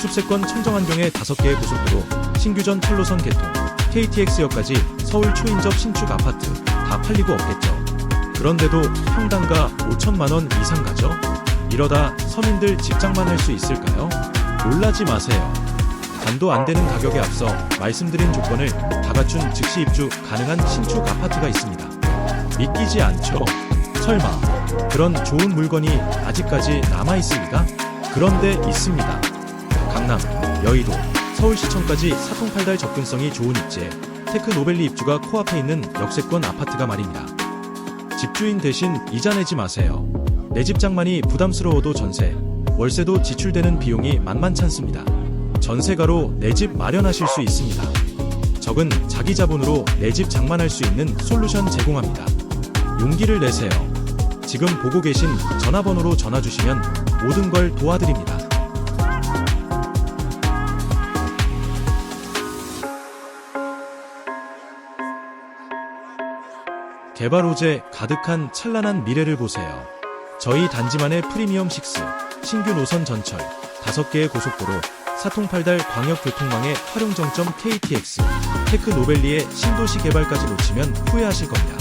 숲세권 청정환경의 5개의 고속도로, 신규전 철로선 개통, KTX역까지 서울 초인접 신축 아파트 다 팔리고 없겠죠. 그런데도 평당가 5천만 원 이상 가죠? 이러다 서민들 직장만 할 수 있을까요? 놀라지 마세요. 단도 안 되는 가격에 앞서 말씀드린 조건을 다 갖춘 즉시 입주 가능한 신축 아파트가 있습니다. 믿기지 않죠? 설마 그런 좋은 물건이 아직까지 남아 있습니까? 그런데 있습니다. 강남, 여의도, 서울시청까지 사통팔달 접근성이 좋은 입지에 테크노밸리 입주가 코앞에 있는 역세권 아파트가 말입니다. 집주인 대신 이자 내지 마세요. 내 집 장만이 부담스러워도 전세, 월세도 지출되는 비용이 만만찮습니다. 전세가로 내 집 마련하실 수 있습니다. 적은 자기 자본으로 내 집 장만할 수 있는 솔루션 제공합니다. 용기를 내세요. 지금 보고 계신 전화번호로 전화 주시면 모든 걸 도와드립니다. 개발 호재 가득한 찬란한 미래를 보세요. 저희 단지만의 프리미엄 6, 신규 노선 전철, 5개의 고속도로, 사통팔달 광역교통망의 활용 정점 KTX, 테크노밸리의 신도시 개발까지 놓치면 후회하실 겁니다.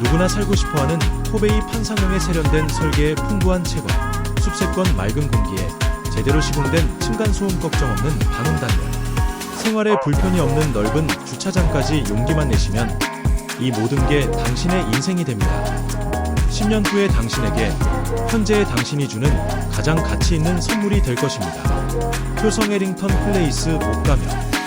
누구나 살고 싶어하는 코베이 판상형에 세련된 설계의 풍부한 채광, 숲세권 맑은 공기에 제대로 시공된 층간소음 걱정 없는 방음단열, 생활에 불편이 없는 넓은 주차장까지 용기만 내시면 이 모든 게 당신의 인생이 됩니다. 10년 후의 당신에게 현재의 당신이 주는 가장 가치 있는 선물이 될 것입니다. 효성 에링턴 플레이스 옷가면